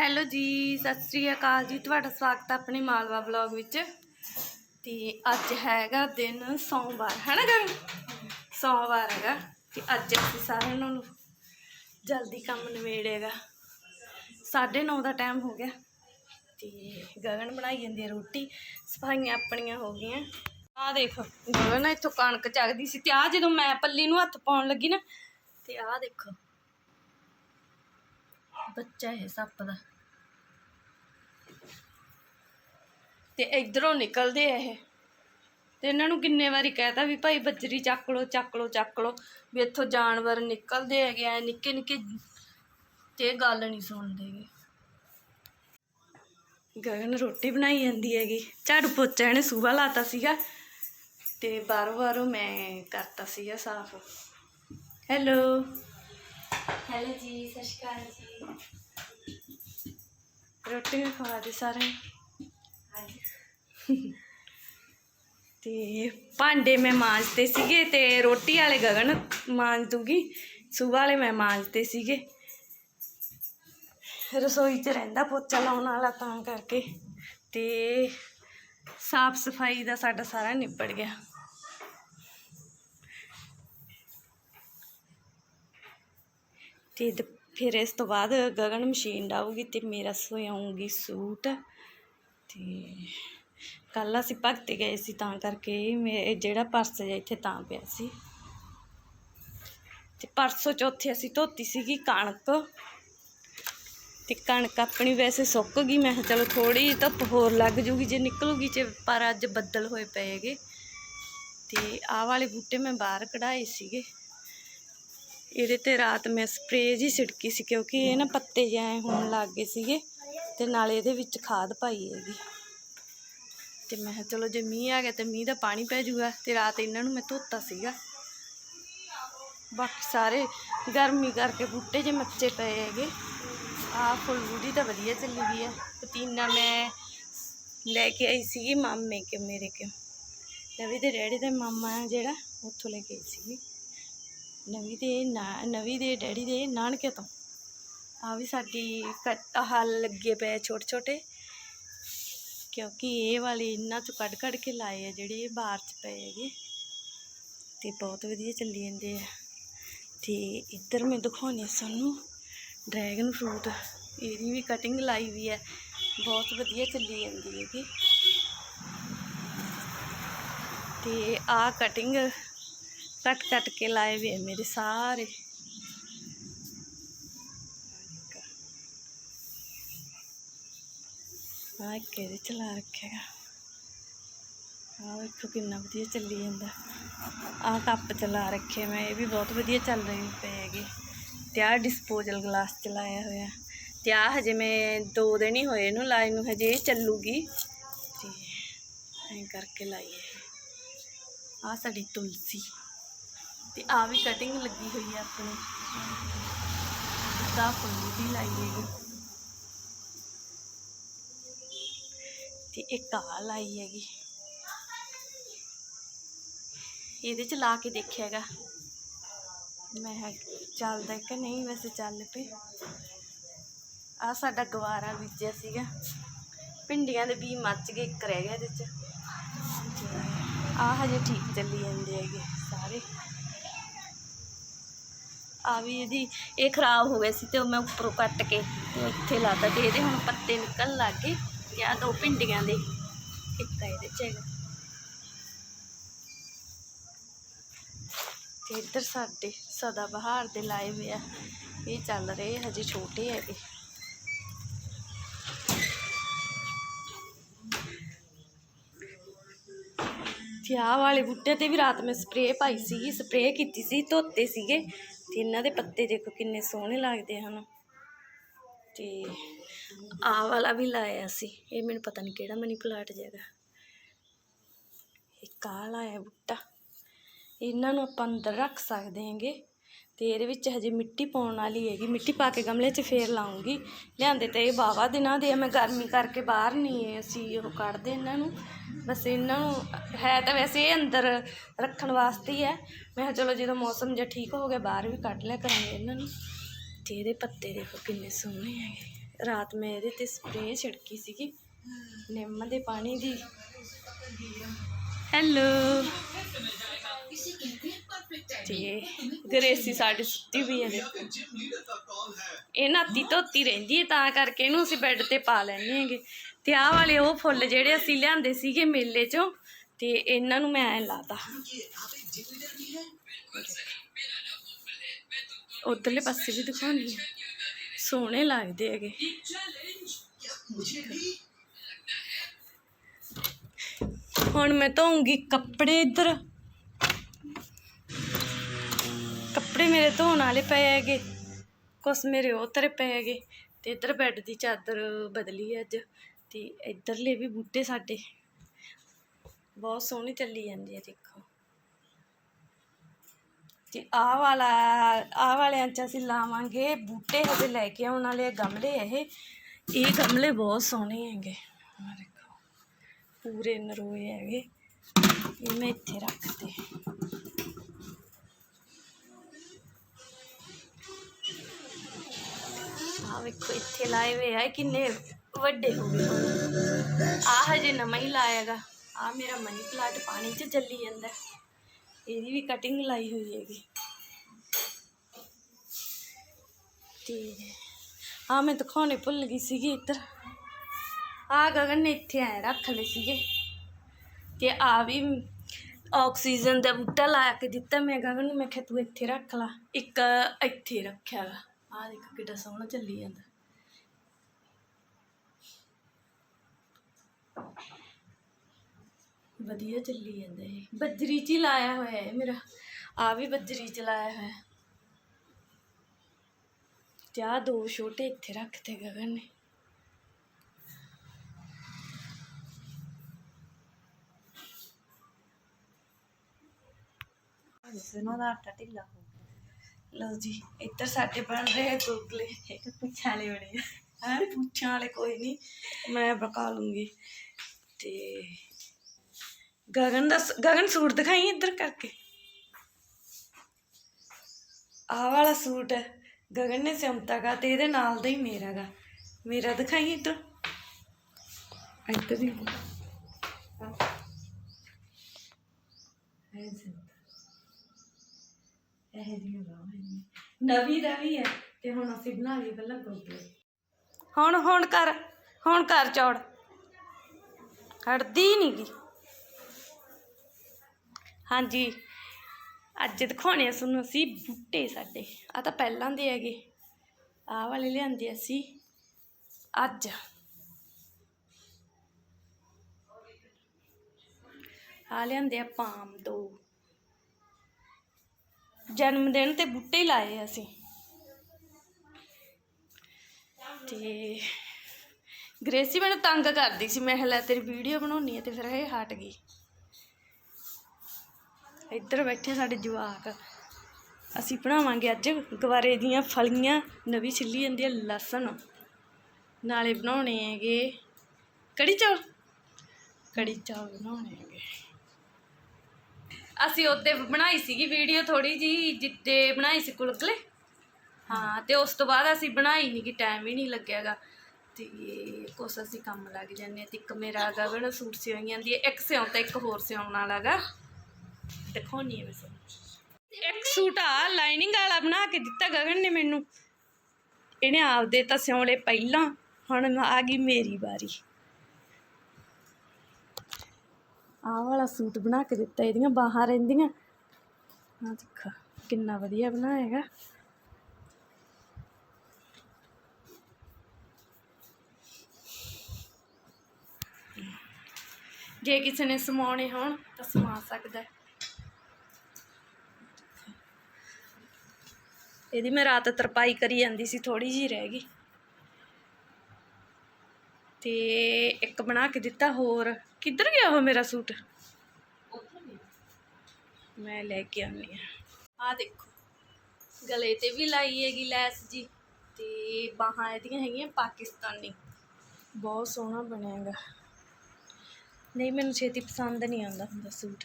Hello ਜੀ, ਸਤਿ ਸ੍ਰੀ ਅਕਾਲ ਜੀ। ਤੁਹਾਡਾ ਸਵਾਗਤ ਹੈ ਆਪਣੇ ਮਾਲਵਾ ਵਲੌਗ ਵਿੱਚ। ਤੇ ਅੱਜ ਹੈਗਾ ਦਿਨ ਸੋਮਵਾਰ, ਹੈ ਨਾ ਗਨ ਸੋਮਵਾਰ ਹੈਗਾ। ਤੇ ਅੱਜ ਅਸੀਂ ਸਾਰਿਆਂ ਨੂੰ ਜਲਦੀ ਕੰਮ ਨਿਬੇੜੇਗਾ। 9:30 ਦਾ ਟਾਈਮ ਹੋ ਗਿਆ। ਤੇ ਗਗਨ ਬਣਾਈ ਜਾਂਦੀ ਹੈ ਰੋਟੀ। ਸਫਾਈਆਂ ਆਪਣੀਆਂ ਹੋ ਗਈਆਂ। ਆਹ ਦੇਖ, ਗਗਨ ਇੱਥੋਂ ਕਣਕ ਚੱਕਦੀ ਸੀ। ਤੇ ਆ ਜਦੋਂ ਮੈਂ ਪੱਲੀ ਨੂੰ ਹੱਥ ਪਾਉਣ ਲੱਗੀ ਨਾ, ਤੇ ਆਹ ਦੇਖੋ। ਬੱਚਾ ਹੈ ਸੱਪ ਦਾ। ਤੇ ਇਧਰੋਂ ਨਿਕਲਦੇ ਆ ਇਹ। ਤੇ ਇਹਨਾਂ ਨੂੰ ਕਿੰਨੇ ਵਾਰੀ ਕਹਿਤਾ ਵੀ ਭਾਈ ਬੱਜਰੀ ਚੱਕ ਲੋ ਚੱਕ ਲੋ ਚੱਕ ਲੋ ਵੀ ਇੱਥੋਂ ਜਾਨਵਰ ਨਿਕਲਦੇ ਹੈਗੇ ਆ ਨਿੱਕੇ ਨਿੱਕੇ। ਤੇ ਗੱਲ ਨਹੀਂ ਸੁਣਦੇਗੇ ਗਗਨ ਰੋਟੀ ਬਣਾਈ ਜਾਂਦੀ ਹੈਗੀ। ਝਾੜੂ ਪੋਚਾ ਇਹਨੇ ਸੂਬਾ ਲਾਤਾ ਸੀਗਾ। ਤੇ ਬਾਰੋ ਬਾਰੋ ਮੈਂ ਕਰਤਾ ਸੀਗਾ ਸਾਫ਼। ਹੈਲੋ। ਹੈਲੋ ਜੀ ਸਤਿ ਸ਼੍ਰੀ ਅਕਾਲ ਜੀ। ਰੋਟੀ ਵੀ ਖਵਾ ਦੇ ਸਾਰੇ ਤੇ ਭਾਂਡੇ ਮੈਂ ਮਾਂਜਦੇ ਸੀਗੇ ਤੇ ਰੋਟੀ ਵਾਲੇ ਗਗਨ ਮਾਂਜ ਦੂਗੀ ਸੁਬਹ ਵਾਲੇ ਮੈਂ ਮਾਂਜਦੇ ਸੀਗੇ। ਰਸੋਈ 'ਚ ਰਹਿੰਦਾ ਪੋਚਾ ਲਾਉਣ ਵਾਲਾ ਤਾਂ ਕਰਕੇ। ਤੇ ਸਾਫ਼ ਸਫ਼ਾਈ ਦਾ ਸਾਡਾ ਸਾਰਾ ਨਿਬੜ ਗਿਆ। ਤੇ ਦ- ਫਿਰ ਇਸ ਤੋਂ ਬਾਅਦ ਗਗਨ ਮਸ਼ੀਨ ਡਾਊਗੀ ਤੇ ਮੇਰਾ ਸੋਇਆਉਂਗੀ ਸੂਟ। ਤੇ ਕੱਲ ਅਸੀਂ ਭਗਤੇ ਗਏ ਸੀ, ਤਾਂ ਕਰਕੇ ਮੇ ਜਿਹੜਾ ਪਰਸ ਜਿਹਾ ਇੱਥੇ ਤਾਂ ਪਿਆ ਸੀ। ਤੇ ਪਰਸੋਂ ਚੌਥੇ ਅਸੀਂ ਧੋਤੀ ਸੀਗੀ ਕਣਕ। ਤੇ ਕਣਕ ਆਪਣੀ ਵੈਸੇ ਸੁੱਕ ਗਈ, ਮੈਂ ਕਿਹਾ ਚਲੋ ਥੋੜੀ ਜਿਹੀ ਧੁੱਪ ਹੋਰ ਲੱਗ ਜੂਗੀ ਜੇ ਨਿਕਲੂਗੀ ਜੇ ਪਰ ਅੱਜ ਬੱਦਲ ਹੋਏ ਪਏਗੇ ਤੇ ਆਹ ਵਾਲੇ ਬੂਟੇ ਮੈਂ ਬਾਹਰ ਕਢਾਏ ਸੀਗੇ। ਇਹਦੇ ਤੇ ਰਾਤ ਮੈਂ ਸਪਰੇਅ ਜੀ ਛਿੜਕੀ ਸੀ ਕਿਉਂਕਿ ਇਹ ਨਾ ਪੱਤੇ ਜਿਹੇ ਹੋਣ ਲੱਗ ਗਏ ਸੀਗੇ ਤੇ ਨਾਲੇ ਇਹਦੇ ਵਿੱਚ ਖਾਦ ਪਾਈ ਹੈਗੀ। ਤੇ ਮੈਂ ਕਿਹਾ ਚਲੋ ਜੇ ਮੀਂਹ ਆ ਗਿਆ ਤੇ ਮੀਂਹ ਦਾ ਪਾਣੀ ਪੈ ਜਾਊਗਾ ਤੇ ਰਾਤ ਇਹਨਾਂ ਨੂੰ ਮੈਂ ਧੋਤਾ ਸੀਗਾ। ਬਾਕੀ ਸਾਰੇ ਗਰਮੀ ਕਰਕੇ ਬੂਟੇ ਜੇ ਮੱਚੇ ਪਏ ਹੈਗੇ। ਆਹ ਫੁੱਲ ਬੂਟੀ ਤਾਂ ਵਧੀਆ ਚੱਲੀ ਗਈ ਹੈ ਪਤੀਨਾ ਮੈਂ ਲੈ ਕੇ ਆਈ ਸੀਗੀ ਮਾਮੇ ਕੇ, ਮੇਰੇ ਕੇ। ਨਵੀ ਦੇ ਡੈਡੀ ਦੇ ਮਾਮਾ ਜਿਹੜਾ, ਉੱਥੋਂ ਲੈ ਕੇ ਆਈ ਸੀਗੀ। ਨਵੀ ਦੇ ਨਾ, ਨਵੀ ਦੇ ਡੈਡੀ ਦੇ ਨਾਨਕੇ ਤੋਂ। ਆ ਵੀ ਸਾਡੀ ਕੱਟ ਹਲ ਲੱਗੇ ਪਏ ਛੋਟੇ ਛੋਟੇ। ਕਿਉਂਕਿ ਇਹ ਵਾਲੇ ਇਹਨਾਂ ਚੋਂ ਕੱਢ ਕੱਢ ਕੇ ਲਾਏ ਆ ਜਿਹੜੇ ਇਹ ਬਾਹਰ ਚ ਪਏ ਹੈਗੇ। ਤੇ ਬਹੁਤ ਵਧੀਆ ਚੱਲੀ ਜਾਂਦੇ ਆ। ਤੇ ਇੱਧਰ ਮੈਂ ਦਿਖਾਉਣੀ ਸਾਨੂੰ ਡਰੈਗਨ ਫਰੂਟ। ਇਹਦੀ ਵੀ ਕਟਿੰਗ ਲਾਈ ਵੀ ਹੈ ਬਹੁਤ ਵਧੀਆ ਚੱਲੀ ਜਾਂਦੀ ਹੈਗੀ। ਤੇ ਆਹ ਕਟਿੰਗ ਕੱਟ ਕੱਟ ਕੇ ਲਾਏ ਵੇ ਆ ਮੇਰੇ ਸਾਰੇ। ਆਹ ਇੱਕ ਚਲਾ ਰੱਖਿਆ ਆਹ ਵੇਖੋ ਕਿੰਨਾ ਵਧੀਆ ਚੱਲੀ ਜਾਂਦਾ। ਆਹ ਕੱਪ ਚਲਾ ਰੱਖੇ ਮੈਂ, ਇਹ ਵੀ ਬਹੁਤ ਵਧੀਆ ਚੱਲ ਰਹੀ ਪਏ ਹੈਗੇ। ਤੇ ਆਹ ਡਿਸਪੋਜ਼ਲ ਗਲਾਸ ਚਲਾਇਆ ਹੋਇਆ। ਤੇ ਆਹ ਹਜੇ ਮੈਂ ਦੋ ਦਿਨ ਹੀ ਹੋਏ ਇਹਨੂੰ ਲਾਏ ਨੂੰ, ਹਜੇ ਇਹ ਚੱਲੂਗੀ। ਤੇ ਐਂ ਕਰਕੇ ਲਾਈ ਹੈ। ਆਹ ਸਾਡੀ ਤੁਲਸੀ। ਤੇ ਆ ਵੀ ਕਟਿੰਗ ਲੱਗੀ ਹੋਈ ਹੈ ਆਪਣੀ। ਦਾ ਫੁੱਲ ਵੀ ਲਾਈ ਹੈਗੀ ਤੇ ਇੱਕ ਆ ਲਾਈ ਹੈਗੀ। ਇਹਦੇ ਚ ਲਾ ਕੇ ਦੇਖਿਆਗਾ ਮੈਂ ਚੱਲਦਾ ਕਿ ਨਹੀਂ, ਵੈਸੇ ਚੱਲ ਪਏ। ਆ ਸਾਡਾ ਗਵਾਰਾ ਬੀਜਿਆ ਸੀਗਾ। ਭਿੰਡੀਆਂ ਦੇ ਬੀ ਮੱਚ ਗਏ, ਇੱਕ ਰਹਿ ਗਿਆ ਇਹਦੇ ਚ। ਆ ਹਜੇ ਠੀਕ ਚੱਲੀ ਜਾਂਦੇ ਹੈਗੇ ਸਾਰੇ। ਆ ਵੀ ਇਹਦੀ, ਇਹ ਖਰਾਬ ਹੋ ਗਏ ਸੀ ਤੇ ਉਹ ਮੈਂ ਉੱਪਰੋਂ ਕੱਟ ਕੇ ਤੇ ਇੱਥੇ ਲਾਤਾ ਤੇ ਇਹਦੇ ਹੁਣ ਪੱਤੇ ਨਿਕਲਣ ਲੱਗ ਗਏ ਤੇ ਆ ਦੋ ਭਿੰਡੀਆਂ ਦੇ, ਇੱਕ ਆ ਇਹਦੇ ਚ ਹੈਗਾ। ਤੇ ਇੱਧਰ ਸਾਡੇ ਸਦਾ ਬਹਾਰ ਦੇ ਲਾਏ ਹੋਏ ਆ, ਇਹ ਚੱਲ ਰਹੇ ਹਜੇ ਛੋਟੇ ਹੈਗੇ। ਤੇ ਆਹ ਵਾਲੇ ਬੂਟੇ ਤੇ ਵੀ ਰਾਤ ਮੈਂ ਸਪਰੇਅ ਪਾਈ ਸੀਗੀ ਸਪਰੇਅ ਕੀਤੀ ਸੀ, ਧੋਤੇ ਸੀਗੇ। ਤੇ ਇਹਨਾਂ ਦੇ ਪੱਤੇ ਦੇਖੋ ਕਿੰਨੇ ਸੋਹਣੇ ਲੱਗਦੇ ਹਨ। ਤੇ ਆਹ ਵਾਲਾ ਵੀ ਲਾਇਆ ਸੀ। ਇਹ ਮੈਨੂੰ ਪਤਾ ਨਹੀਂ ਕਿਹੜਾ ਮਨੀ ਪਲਾਟ ਜੈਗਾ ਇੱਕ ਆਹ ਲਾਇਆ ਬੂਟਾ। ਇਹਨਾਂ ਨੂੰ ਆਪਾਂ ਅੰਦਰ ਰੱਖ ਸਕਦੇ ਹੈਗੇ। ਅਤੇ ਇਹਦੇ ਵਿੱਚ ਹਜੇ ਮਿੱਟੀ ਪਾਉਣ ਵਾਲੀ ਹੈਗੀ। ਮਿੱਟੀ ਪਾ ਕੇ ਗਮਲੇ 'ਚ ਫਿਰ ਲਾਉਂਗੀ। ਲਿਆਂਦੇ ਤਾਂ ਇਹ ਵਾਹਵਾ ਦਿਨਾਂ ਦੇ ਆ, ਮੈਂ ਗਰਮੀ ਕਰਕੇ ਬਾਹਰ ਨਹੀਂ ਅਸੀਂ ਉਹ ਕੱਢਦੇ ਇਹਨਾਂ ਨੂੰ। ਬਸ ਇਹਨਾਂ ਨੂੰ ਹੈ ਤਾਂ ਵੈਸੇ ਇਹ ਅੰਦਰ ਰੱਖਣ ਵਾਸਤੇ ਹੀ ਹੈ। ਮੈਂ ਕਿਹਾ ਚਲੋ ਜਦੋਂ ਮੌਸਮ ਜਿਹਾ ਠੀਕ ਹੋ ਗਿਆ ਬਾਹਰ ਵੀ ਕੱਢ ਲਿਆ ਕਰਾਂਗੇ ਇਹਨਾਂ ਨੂੰ। ਤੇ ਇਹਦੇ ਪੱਤੇ ਦੇਖੋ ਕਿੰਨੇ ਸੋਹਣੇ ਹੈਗੇ। ਰਾਤ ਮੈਂ ਇਹਦੇ ਤੇ ਸਪਰੇਅ ਛਿੜਕੀ ਸੀਗੀ। ਨਿੰਮ ਦੇ ਪਾਣੀ ਦੀ। ਹੈਲੋ ਤੇ ਗਰੇਸੀ ਸਾਡੀ ਸੁੱਤੀ ਵੀ ਹੈ ਇਹ ਨਾਤੀ ਧੋਤੀ ਰਹਿੰਦੀ ਹੈ ਤਾਂ ਕਰਕੇ ਇਹਨੂੰ ਅਸੀਂ ਬੈੱਡ ਤੇ ਪਾ ਲੈਂਦੇ ਹੈਗੇ। ਤੇ ਆਹ ਵਾਲੇ ਉਹ ਫੁੱਲ ਜਿਹੜੇ ਅਸੀਂ ਲਿਆਂਦੇ ਸੀਗੇ ਮੇਲੇ ਚੋਂ ਤੇ ਇਹਨਾਂ ਨੂੰ ਮੈਂ ਐ ਲਾਤਾ। ਉਧਰਲੇ ਪਾਸੇ ਵੀ ਦਿਖਾਉਣੀ ਸੋਹਣੇ ਲੱਗਦੇ ਹੈਗੇ। ਹੁਣ ਮੈਂ ਧੋਉਂਗੀ ਕੱਪੜੇ ਇੱਧਰ। ਕੱਪੜੇ ਮੇਰੇ ਧੋਣ ਵਾਲੇ ਪਏ ਹੈਗੇ। ਕੁਛ ਮੇਰੇ ਉਤਰੇ ਪਏ ਹੈਗੇ। ਤੇ ਇੱਧਰ ਬੈੱਡ ਦੀ ਚਾਦਰ ਬਦਲੀ ਹੈ ਅੱਜ। ਤੇ ਇੱਧਰਲੇ ਵੀ ਬੂਟੇ ਸਾਡੇ। ਬਹੁਤ ਸੋਹਣੀ ਚੱਲੀ ਜਾਂਦੀ ਹੈ, ਦੇਖੋ। ਤੇ ਆਹ ਵਾਲਾ, ਆਹ ਵਾਲਿਆਂ ਚ ਅਸੀਂ ਲਾਵਾਂਗੇ ਬੂਟੇ, ਹਜੇ ਲੈ ਕੇ ਆਉਣ ਵਾਲੇ ਗਮਲੇ ਇਹ। ਇਹ ਗਮਲੇ ਬਹੁਤ ਸੋਹਣੇ ਹੈਗੇ। ਪੂਰੇ ਨਰੋਏ ਹੈਗੇ। ਇਹ ਮੈਂ ਇੱਥੇ ਰੱਖਦੇ ਆ ਵੇਖੋ, ਇੱਥੇ ਲਾਏ ਹੋਏ ਆ। ਕਿੰਨੇ ਵੱਡੇ ਹੋ ਗਏ। ਹੁਣ ਆ ਹਜੇ ਨਵਾਂ ਹੀ ਲਾਇਆਗਾ ਆ ਮੇਰਾ ਮਨੀ ਪਲਾਂਟ ਪਾਣੀ 'ਚ ਜੱਲੀ ਜਾਂਦਾ। ਇਹਦੀ ਵੀ ਕਟਿੰਗ ਲਾਈ ਹੋਈ ਹੈਗੀ। ਤੇ ਆ ਮੈਂ ਦਿਖਾਉਣੇ ਭੁੱਲ ਗਈ ਸੀਗੀ ਇੱਧਰ। ਆ ਗਗਨ ਨੇ ਇੱਥੇ ਐ ਰੱਖ ਲਏ ਸੀਗੇ। ਤੇ ਆ ਵੀ ਆਕਸੀਜਨ ਦਾ ਬੂਟਾ ਲਾ ਕੇ ਦਿੱਤਾ। ਮੈਂ ਗਗਨ ਨੂੰ ਮੈਂ ਕਿਹਾ, ਤੂੰ ਇੱਥੇ ਰੱਖ ਲਾ। ਇੱਕ ਇੱਥੇ ਰੱਖਿਆ ਗਾ ਆ ਦੇਖ ਕਿੱਡਾ ਸੋਹਣਾ ਚੱਲੀ ਜਾਂਦਾ। ਵਧੀਆ ਚੱਲੀ ਜਾਂਦਾ ਇਹ। ਬੱਜਰੀ ਚ ਹੀ ਲਾਇਆ ਹੋਇਆ ਹੈ ਮੇਰਾ। ਆ ਵੀ ਬੱਜਰੀ ਚ ਲਾਇਆ ਹੋਇਆ। ਹੈ ਤੇ ਆਹ ਦੋ ਛੋਟੇ ਇੱਥੇ ਰੱਖਤੇ ਗਗਨ ਨੇ। ਸੁਣੋ ਦਾ ਆਟਾ, ਢਿੱਲਾ ਹੋ ਲਓ ਜੀ, ਇੱਧਰ ਸਾਡੇ ਬਣ ਰਹੇ ਆ ਪੁੱਛਾਂ ਲੈ ਬਣੇ ਹੈ? ਪੁੱਛਾਂ ਵਾਲੇ ਕੋਈ ਨਹੀਂ। ਮੈਂ ਪਕਾ ਲੂੰਗੀ। ਤੇ ਗਗਨ ਦਾ ਗਗਨ ਸੂਟ ਦਿਖਾਈ ਇੱਧਰ ਕਰਕੇ? ਆਹ ਵਾਲਾ ਸੂਟ ਹੈ ਗਗਨ ਨੇ ਸਿਮਤਾ ਗਾ ਤੇ ਇਹਦੇ ਨਾਲ ਦਾ ਹੀ ਮੇਰਾ ਗਾ ਮੇਰਾ ਦਿਖਾਈ ਇੱਧਰ। ਇੱਧਰ ਹੀ ਇਹ ਜੀ ਨਵੀਂ ਦਾ ਹੈ ਤੇ ਹੁਣ ਅਸੀਂ ਬਣਾ ਲਈ ਪਹਿਲਾਂ ਗੁਲਗੁਲੇ ਹੁਣ ਹੁਣ ਕਰ ਹੁਣ ਕਰ ਚੌੜ। ਹਟਦੀ ਨਹੀਂ ਗੀ। ਹਾਂਜੀ, ਅੱਜ ਦਿਖਾਉਣੇ ਆ ਤੁਹਾਨੂੰ ਅਸੀਂ ਬੂਟੇ ਸਾਡੇ। ਆ ਤਾਂ ਪਹਿਲਾਂ ਦੇ ਹੈਗੇ। ਆਹ ਵਾਲੇ ਲਿਆਂਦੇ ਅਸੀਂ ਅੱਜ। ਆ ਲਿਆਂਦੇ ਆ ਪਾਮ ਦੋ। ਜਨਮ ਦਿਨ ਤੇ ਬੂਟੇ ਹੀ ਲਾਏ ਅਸੀਂ। ਤੇ ਗ੍ਰੇਸੀ ਮੈਨੂੰ ਤੰਗ ਕਰਦੀ ਸੀ। ਮੈਂ ਕਿਹਾ ਤੇਰੀ ਵੀਡੀਓ ਬਣਾਉਣੀ ਹੈ ਤੇ ਫਿਰ ਇਹ ਹਟ ਗਈ। ਇੱਧਰ ਬੈਠੇ ਸਾਡੇ ਜਵਾਕ। ਅਸੀਂ ਬਣਾਵਾਂਗੇ ਅੱਜ ਗਵਾਰੇ ਦੀਆਂ ਫਲੀਆਂ, ਨਵੀਂ ਛਿੱਲੀ ਜਾਂਦੀ ਹੈ ਲਸਣ। ਨਾਲੇ ਬਣਾਉਣੇ ਹੈਗੇ ਕੜੀ ਚੌਲ। ਕੜੀ ਚੌਲ ਬਣਾਉਣੇ ਹੈਗੇ। ਅਸੀਂ ਉੱਤੇ ਬਣਾਈ ਸੀਗੀ ਵੀਡੀਓ ਥੋੜੀ ਜੀ ਜਿੱਤੇ ਬਣਾਈ ਸੀ ਕੁਲਕਲੇ। ਹਾਂ, ਤੇ ਉਸ ਤੋਂ ਬਾਅਦ ਅਸੀਂ ਬਣਾਈ ਨਹੀਂ ਕਿ ਟਾਈਮ ਹੀ ਨਹੀਂ ਲੱਗਿਆਗਾ। ਤੇ ਕੁਛ ਅਸੀਂ ਕੰਮ ਲੱਗ ਜਾਂਦੇ ਹਾਂ, ਤੇ ਇੱਕ ਮੇਰਾ ਗਗਨ ਸੂਟ ਸਿਉਂ ਜਾਂਦੀ ਹੈ ਇੱਕ ਸਿਉਂ ਤਾਂ ਇੱਕ ਹੋਰ ਸਿਉਣ ਵਾਲਾਗਾ ਦਿਖਾਉਣੀ ਹੈ ਵੈਸੇ ਇੱਕ ਸੂਟ ਆ ਲਾਈਨਿੰਗ ਵਾਲਾ ਬਣਾ ਕੇ ਦਿੱਤਾ ਗਗਨ ਨੇ ਮੈਨੂੰ। ਇਹਨੇ ਆਪਦੇ ਤਾਂ ਸਿਉਣੇ ਪਹਿਲਾਂ, ਹੁਣ ਆ ਗਈ ਮੇਰੀ ਵਾਰੀ। ਆਹ ਵਾਲਾ ਸੂਟ ਬਣਾ ਕੇ ਦਿੱਤਾ, ਇਹਦੀਆਂ ਬਾਹਾਂ ਰਹਿੰਦੀਆਂ। ਆ ਦੇਖੋ, ਕਿੰਨਾ ਵਧੀਆ ਬਣਾਏਗਾ। ਜੇ ਕਿਸੇ ਨੇ ਸਮਾਉਣੇ ਹੋਣ, ਤਾਂ ਸਮਾ ਸਕਦਾ। ਇਹਦੀ ਮੈਂ ਰਾਤ ਤਰਪਾਈ ਕਰੀ ਜਾਂਦੀ ਸੀ ਥੋੜੀ ਜੀ ਰਹਿ ਗਈ। ਤੇ ਇੱਕ ਬਣਾ ਕੇ ਦਿੱਤਾ ਹੋਰ। ਕਿੱਧਰ ਗਿਆ ਉਹ ਮੇਰਾ ਸੂਟ? ਮੈਂ ਲੈ ਕੇ ਆਉਂਦੀ ਆ ਆ ਦੇਖੋ, ਗਲੇ ਤੇ ਵੀ ਲਾਈ ਹੈਗੀ ਲੈਸ ਜੀ ਤੇ ਬਾਹਾਂ ਇਹਦੀਆਂ ਹੈਗੀਆਂ ਪਾਕਿਸਤਾਨੀ। ਬਹੁਤ ਸੋਹਣਾ ਬਣਿਆਗਾ। ਨਹੀਂ, ਮੈਨੂੰ ਛੇਤੀ ਪਸੰਦ ਨਹੀਂ ਆਉਂਦਾ ਹੁੰਦਾ ਸੂਟ।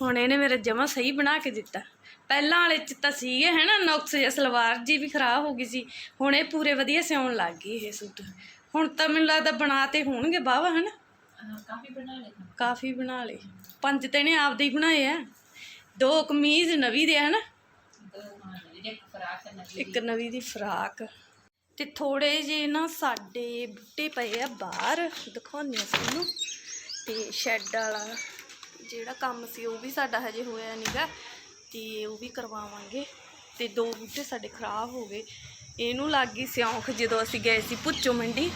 ਹੁਣ ਇਹਨੇ ਮੇਰਾ ਜਮਾ ਸਹੀ ਬਣਾ ਕੇ ਦਿੱਤਾ। ਪਹਿਲਾਂ ਵਾਲੇ ਚ ਤਾਂ ਸੀਗੇ, ਹੈਨਾ, ਨੁਕਸ ਜਿਹਾ ਸਲਵਾਰ ਜੀ ਵੀ ਖਰਾਬ ਹੋ ਗਈ ਸੀ। ਹੁਣ ਇਹ ਪੂਰੇ ਵਧੀਆ ਸਿਉਣ ਲੱਗ ਗਈ ਇਹ ਸੂਟ। ਹੁਣ ਤਾਂ ਮੈਨੂੰ ਲੱਗਦਾ ਬਣਾਤੇ ਹੋਣਗੇ ਬਾਵਾ ਹਨਾ? ਕਾਫੀ ਬਣਾ ਲਏ। ਕਾਫੀ ਬਣਾ ਲਏ। ਪੰਜ ਤੇ ਨੇ ਆਪਦੇ ਹੀ ਬਣਾਏ ਆ। ਦੋ ਕਮੀਜ਼ ਨਵੀਂ ਦੇ ਹਨ? ਇੱਕ ਨਵੀਂ ਦੀ। ਫਰਾਕ। ਤੇ ਥੋੜੇ ਜੇ ਨਾ ਸਾਡੇ ਬੁੱਟੇ ਪਏ ਆ ਬਾਹਰ ਦਿਖਾਉਂਦੇ ਆ ਤੁਹਾਨੂੰ। ਤੇ ਸ਼ੈੱਡ ਵਾਲਾ ਜਿਹੜਾ ਕੰਮ ਸੀ ਉਹ ਵੀ ਸਾਡਾ ਹਜੇ ਹੋਇਆ ਨਹੀਂਗਾ ਤੇ ਉਹ ਵੀ ਕਰਵਾਵਾਂਗੇ। ਤੇ ਦੋ ਬੂਟੇ ਸਾਡੇ ਖਰਾਬ ਹੋ ਗਏ। ਇਹਨੂੰ ਲੱਗ ਗਈ ਸਿਉਂਖ ਜਦੋਂ ਅਸੀਂ ਗਏ ਸੀ ਪੁੱਚੋ ਮੰਡੀ।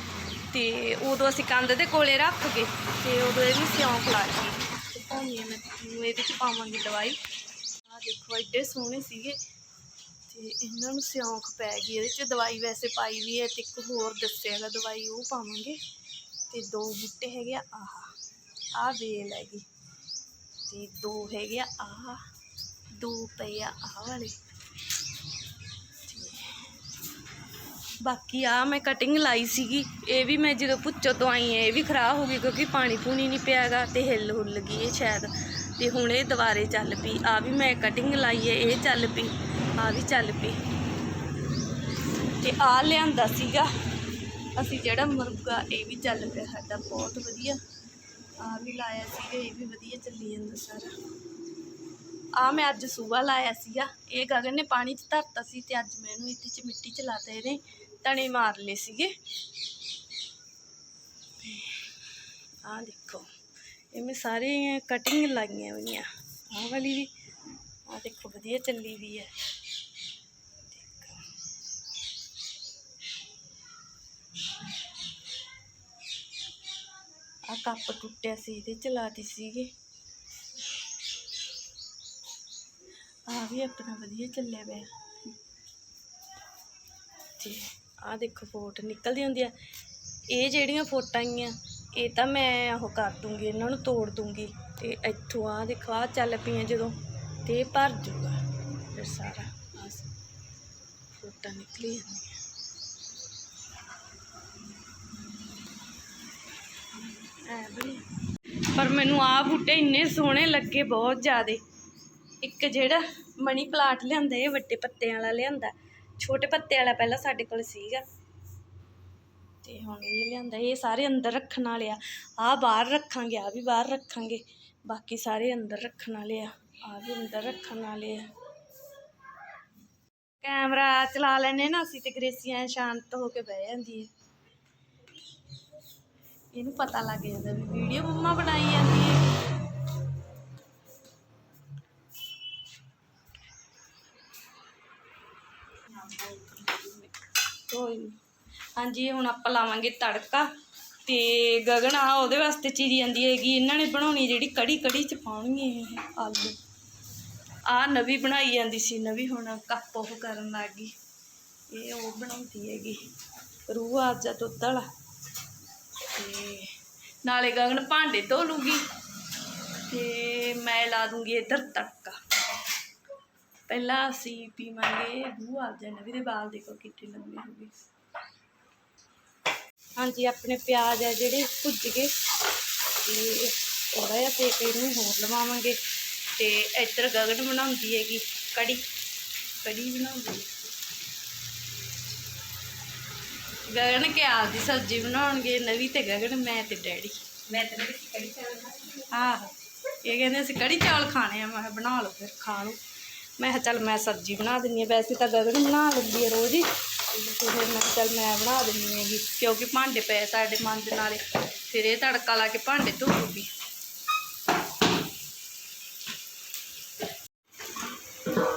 ਤੇ ਉਦੋਂ ਅਸੀਂ ਕੰਧ ਦੇ ਕੋਲੇ ਰੱਖ ਗਏ ਤੇ ਉਦੋਂ ਇਹਨੂੰ ਸਿਉਂਖ ਲੱਗ ਗਈ ਭਾਵੇਂ ਮੈਂ ਤੁਹਾਨੂੰ ਇਹਦੇ ਚ ਪਾਵਾਂਗੀ ਦਵਾਈ। ਆ ਦੇਖੋ, ਐਡੇ ਸੋਹਣੇ ਸੀਗੇ। ਤੇ ਇਹਨਾਂ ਨੂੰ ਸਿਉਂਖ ਪੈ ਗਈ, ਇਹਦੇ ਚ ਦਵਾਈ ਵੈਸੇ ਪਾਈ ਵੀ ਹੈ ਤੇ ਇੱਕ ਹੋਰ ਦੱਸਿਆਗਾ ਦਵਾਈ ਉਹ ਪਾਵਾਂਗੇ। ਤੇ ਦੋ ਬੂਟੇ ਹੈਗੇ ਆ, ਆਹ ਆਹ ਵੇਲ ਹੈਗੀ। ਤੇ ਦੋ ਹੈਗੇ ਆ, ਆਹ, ਦੋ ਪਏ ਆ, ਆਹ ਵਾਲੇ। ਬਾਕੀ ਆ ਮੈਂ ਕਟਿੰਗ ਲਾਈ ਸੀਗੀ। ਇਹ ਵੀ ਮੈਂ ਜਦੋਂ ਪੁੱਛੋ ਤੋਂ ਆਈ ਹੈ, ਇਹ ਵੀ ਖਰਾਬ ਹੋ ਗਈ ਕਿਉਂਕਿ ਪਾਣੀ ਪੂਣੀ ਨਹੀਂ ਪਿਆਗਾ ਤੇ ਹਿੱਲ ਹੁੱਲ ਗਈ ਇਹ ਸ਼ਾਇਦ। ਤੇ ਹੁਣ ਇਹ ਦੁਬਾਰੇ ਚੱਲ ਪਈ। ਆ ਵੀ ਮੈਂ ਕਟਿੰਗ ਲਾਈ ਹੈ, ਇਹ ਚੱਲ ਪਈ, ਆ ਵੀ ਚੱਲ ਪਈ। ਤੇ ਆ ਲਿਆਂਦਾ ਸੀਗਾ। ਅਸੀਂ ਜਿਹੜਾ ਮੁਰਗਾ, ਇਹ ਵੀ ਚੱਲ ਪਿਆ ਸਾਡਾ, ਬਹੁਤ ਵਧੀਆ। ਆ ਵੀ ਲਾਇਆ ਸੀਗਾ, ਇਹ ਵੀ ਵਧੀਆ ਚੱਲੀ ਜਾਂਦਾ ਸਾਰਾ। ਆ ਮੈਂ ਅੱਜ ਸੂਬਾ ਲਾਇਆ ਸੀਗਾ। ਇਹ ਗਗਨ ਨੇ ਪਾਣੀ 'ਚ ਧਰਤਾ ਸੀ ਤੇ ਅੱਜ ਮੈਨੂੰ ਇੱਥੇ 'ਚ ਮਿੱਟੀ 'ਚ ਲਾਤਾ ਇਹਨੇ ਤਣੇ ਮਾਰ ਲਏ ਸੀਗੇ। ਆ ਦੇਖੋ ਇਹ ਮੈਂ ਸਾਰੇ ਕਟਿੰਗ ਲਾਈਆਂ ਹੋਈਆਂ। ਆਹ ਵਾਲੀ ਵੀ ਆ ਦੇਖੋ ਵਧੀਆ ਚੱਲੀ ਵੀ ਹੈ। ਆ ਕੱਪ ਟੁੱਟਿਆ ਸੀ, ਇਹਦੇ ਚ ਲਾਤੀ ਸੀਗੇ। ਆ ਵੀ ਆਪਣਾ ਵਧੀਆ ਚੱਲਿਆ ਪਿਆ। ਤੇ ਆ ਦੇਖੋ ਫੋਟ ਨਿਕਲਦੀ ਹੁੰਦੀ ਆ। ਇਹ ਜਿਹੜੀਆਂ ਫੋਟਾਂ ਆਈਆਂ, ਇਹ ਤਾਂ ਮੈਂ ਉਹ ਕਰ ਦੂੰਗੀ, ਇਹਨਾਂ ਨੂੰ ਤੋੜ ਦੂੰਗੀ। ਤੇ ਇੱਥੋਂ ਆ ਦੇਖੋ ਆ ਚੱਲ ਪਈਆਂ ਜਦੋਂ, ਤੇ ਇਹ ਭਰ ਜੂਗਾ। ਫਿਰ ਸਾਰਾ ਬਸ ਫੋਟਾਂ ਨਿਕਲੀ ਜਾਂਦੀਆਂ ਪਰ ਮੈਨੂੰ ਆ ਬੂਟੇ ਇੰਨੇ ਸੋਹਣੇ ਲੱਗੇ, ਬਹੁਤ ਜ਼ਿਆਦੇ। ਇੱਕ ਜਿਹੜਾ ਮਨੀ ਪਲਾਂਟ ਲਿਆਂਦਾ, ਇਹ ਵੱਡੇ ਪੱਤਿਆਂ ਵਾਲਾ ਲਿਆਂਦਾ ਛੋਟੇ ਪੱਤੇ ਵਾਲਾ ਪਹਿਲਾਂ ਸਾਡੇ ਕੋਲ ਸੀਗਾ। ਤੇ ਹੁਣ ਇਹ ਲਿਆਂਦਾ, ਇਹ ਸਾਰੇ ਅੰਦਰ ਰੱਖਣ ਵਾਲੇ ਆ। ਆ ਬਾਹਰ ਰੱਖਾਂਗੇ ਆ ਵੀ ਬਾਹਰ ਰੱਖਾਂਗੇ। ਬਾਕੀ ਸਾਰੇ ਅੰਦਰ ਰੱਖਣ ਵਾਲੇ ਆ ਆ ਵੀ ਅੰਦਰ ਰੱਖਣ ਵਾਲੇ ਆ। ਕੈਮਰਾ ਚਲਾ ਲੈਨੇ ਨਾ ਅਸੀਂ ਤੇ ਗ੍ਰੇਸੀਆਂ ਸ਼ਾਂਤ ਹੋ ਕੇ ਬਹਿ ਜਾਂਦੀ ਹੈ ਇਹਨੂੰ ਪਤਾ ਲੱਗ ਜਾਂਦਾ ਵੀ ਵੀਡੀਓ ਮੰਮਾ ਬਣਾਈ ਜਾਂਦੀ ਹੈ ਕੋਈ ਨੀ। ਹਾਂਜੀ, ਹੁਣ ਆਪਾਂ ਲਾਵਾਂਗੇ ਤੜਕਾ ਤੇ ਗਗਨ ਆ ਉਹਦੇ ਵਾਸਤੇ ਚੀਰੀ ਜਾਂਦੀ ਹੈਗੀ। ਇਹਨਾਂ ਨੇ ਬਣਾਉਣੀ ਜਿਹੜੀ ਕੜੀ ਕੜੀ ਚ ਪਾਉਣੀ ਇਹ ਆਲੂ। ਆ ਨਵੀਂ ਬਣਾਈ ਜਾਂਦੀ ਸੀ, ਨਵੀਂ ਹੁਣ ਕੱਪ ਉਹ ਕਰਨ ਲੱਗ। ਗਈ ਇਹ ਉਹ ਬਣਾਉਂਦੀ ਹੈਗੀ। ਰੂਹ ਆਜਾ ਦੁੱਧ ਵਾਲਾ ਤੇ ਨਾਲੇ ਗਗਨ ਭਾਂਡੇ ਧੋ ਲੂਗੀ। ਤੇ ਮੈਂ ਲਾ ਦੂੰਗੀ ਇੱਧਰ ਤੜਕਾ। ਪਹਿਲਾਂ ਅਸੀਂ ਪੀਵਾਂਗੇ ਬੂ ਆ ਜਾਣਾ ਵੀ ਦੇ ਵਾਲ ਦੇਖੋ ਕਿੱਥੇ ਲੰਮੇ ਹੋ ਗਏ ਹਾਂਜੀ ਆਪਣੇ ਪਿਆਜ਼ ਆ ਜਿਹੜੇ ਭੁੱਜ ਗਏ। ਤੇ ਥੋੜਾ ਜਿਹਾ ਸੇਕ ਇਹਨੂੰ ਹੋਰ ਲਵਾਵਾਂਗੇ। ਤੇ ਇੱਧਰ ਗਗਨ ਬਣਾਉਂਦੀ ਹੈਗੀ ਕੜੀ। ਕੜੀ ਬਣਾਉਂਦੀ ਹੈ ਗਗਨ ਕੇ ਆਪ ਦੀ ਸਬਜ਼ੀ ਬਣਾਉਣਗੇ? ਨਵੀਂ ਤੇ ਗਗਨ ਮੈਂ ਤੇ ਡੈਡੀ। ਮੈਂ ਕਿਹਾ ਕੜੀ ਚਾਵਲ ਆਹ ਇਹ ਕਹਿੰਦੇ ਅਸੀਂ ਕੜੀ ਚਾਵਲ ਖਾਣੇ ਆ ਮੈਂ ਕਿਹਾ ਬਣਾ ਲਓ ਫਿਰ ਖਾ ਲਓ। ਮੈਂ ਕਿਹਾ ਚੱਲ ਮੈਂ ਸਬਜ਼ੀ ਬਣਾ ਦਿੰਦੀ ਹਾਂ, ਵੈਸੇ ਤਾਂ ਗਗਨ ਬਣਾ ਲੈਂਦੀ ਹੈ ਰੋਜ਼ ਹੀ। ਤੇ ਫਿਰ ਮੈਂ ਕਿਹਾ ਚੱਲ ਮੈਂ ਬਣਾ ਦਿੰਦੀ ਹੈਗੀ, ਕਿਉਂਕਿ ਭਾਂਡੇ ਪਏ ਸਾਡੇ ਮਾਂਜਣ ਵਾਲੇ ਫਿਰ ਇਹ ਤੜਕਾ ਲਾ ਕੇ ਭਾਂਡੇ ਧੋਊਗੀ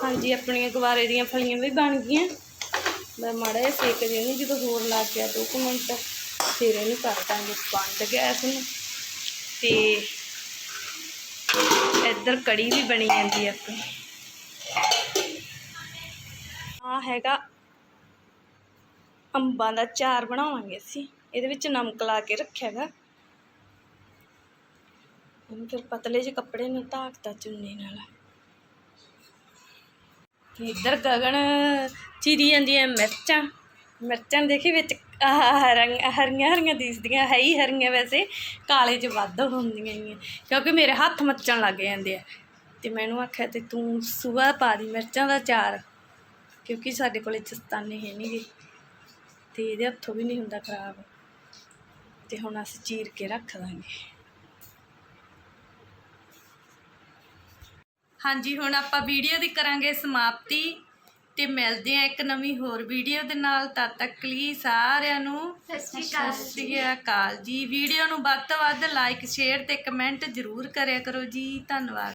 ਹਾਂਜੀ, ਆਪਣੀਆਂ ਗਵਾਰੇ ਦੀਆਂ ਫਲੀਆਂ ਵੀ ਬਣ ਗਈਆਂ। ਮੈਂ ਮਾੜਾ ਜਿਹਾ ਸੇਕ ਦੇਣੀ ਜਦੋਂ ਹੋਰ ਲੱਗ ਗਿਆ ਦੋ ਕੁ ਮਿੰਟ, ਫਿਰ ਇਹਨੂੰ ਕਰ ਦਾਂਗੇ ਬੰਦ ਗੈਸ ਨੂੰ। ਤੇ ਇੱਧਰ ਕੜੀ ਵੀ ਬਣੀ ਜਾਂਦੀ ਆਪਣੀ। ਹੈਗਾ। ਅੰਬਾਂ ਦਾ ਚਾਰ ਬਣਾਵਾਂਗੇ ਅਸੀਂ। ਇਹਦੇ ਵਿੱਚ ਨਮਕ ਲਾ ਕੇ ਰੱਖਿਆਗਾ ਇਹਨੂੰ ਫਿਰ ਪਤਲੇ ਜਿਹੇ ਕੱਪੜੇ ਨੂੰ ਢਾਕਤਾ ਚੁੰਨੀ ਨਾਲ। ਇੱਧਰ ਗਗਨ ਚੀਰੀ ਜਾਂਦੀਆਂ ਮਿਰਚਾਂ। ਮਿਰਚਾਂ ਦੇਖੀ ਵਿੱਚ ਆਹ ਹਰੀਆਂ ਹਰੀਆਂ ਦਿਸਦੀਆਂ। ਹੈ ਹੀ ਹਰੀਆਂ ਵੈਸੇ। ਕਾਲੇ 'ਚ ਵੱਧ ਹੁੰਦੀਆਂ ਹੀ ਕਿਉਂਕਿ ਮੇਰੇ ਹੱਥ ਮੱਚਣ ਲੱਗ ਜਾਂਦੇ ਆ। ਤੇ ਮੈਨੂੰ ਆਖਿਆ, ਤੇ ਤੂੰ ਸੁਆ ਪਾ ਦੀ ਮਿਰਚਾਂ ਦਾ ਚਾਰ। ਕਿਉਂਕਿ ਸਾਡੇ ਕੋਲੇ ਚਸਤਾਨੇ ਹੈ ਨਹੀਂਗੇ ਤੇ ਇਹਦੇ ਹੱਥੋਂ ਵੀ ਨਹੀਂ ਹੁੰਦਾ ਖਰਾਬ। ਤੇ ਹੁਣ ਅਸੀਂ ਚੀਰ ਕੇ ਰੱਖ ਦਾਂਗੇ। ਹਾਂਜੀ ਹੁਣ ਆਪਾਂ ਵੀਡੀਓ ਦੀ ਕਰਾਂਗੇ ਸਮਾਪਤੀ। ਤੇ ਮਿਲਦੇ ਆ ਇੱਕ ਨਵੀਂ ਹੋਰ ਵੀਡੀਓ ਦੇ ਨਾਲ। ਤਦ ਤੱਕ ਲਈ ਸਾਰਿਆਂ ਨੂੰ ਸਤਿ ਸ਼੍ਰੀ ਅਕਾਲ ਜੀ। ਵੀਡੀਓ ਨੂੰ ਵੱਧ ਤੋਂ ਵੱਧ ਲਾਈਕ ਸ਼ੇਅਰ ਤੇ ਕਮੈਂਟ ਜ਼ਰੂਰ ਕਰਿਆ ਕਰੋ ਜੀ। ਧੰਨਵਾਦ।